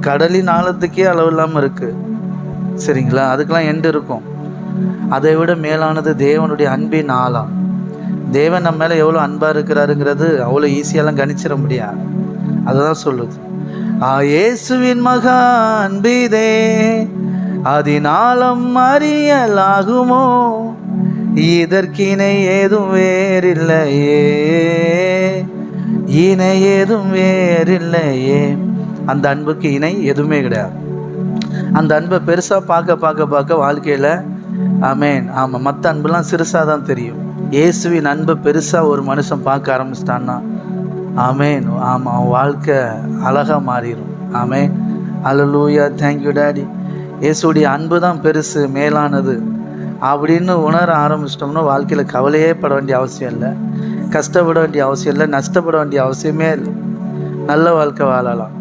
கடலின் ஆழத்துக்கே அளவு இல்லாமல் இருக்குது சரிங்களா? அதுக்கெல்லாம் எண்டு இருக்கும். அதை விட மேலானது தேவனுடைய அன்பின் ஆழம். தேவன் நம்ம மேலே எவ்வளோ அன்பாக இருக்கிறாருங்கிறது அவ்வளோ ஈஸியாலாம் கணிச்சிட முடியாது. அதுதான் சொல்லுது. ஆ இயேசுவின் மகா அன்பிதே அதனாலம் அறியலாகுமோ? இதற்கிணை ஏதும் வேறில்லையே இணை ஏதும் வேறில்லையே. அந்த அன்புக்கு இணை எதுவுமே கிடையாது. அந்த அன்பை பெருசாக பார்க்க பார்க்க பார்க்க வாழ்க்கையில் ஆமேன் ஆமாம் மற்ற அன்புலாம் சிறுசாக தான் தெரியும். இயேசுவின் அன்பை பெருசாக ஒரு மனுஷன் பார்க்க ஆரம்பிச்சிட்டான்னா ஆமேன் ஆமாம் அவன் வாழ்க்கை அழகாக மாறிடும் ஆமே அலலூயா தேங்க்யூ டாடி இயேசுடைய அன்பு தான் பெருசு மேலானது. அப்படின்னு உணர ஆரம்பிச்சிட்டோம்னா வாழ்க்கையில் கவலையே பட வேண்டிய அவசியம் இல்லை. கஷ்டப்பட வேண்டிய அவசியம் இல்லை நஷ்டப்பட வேண்டிய அவசியமே இல்லை. நல்ல வாழ்க்கை வாழலாம்.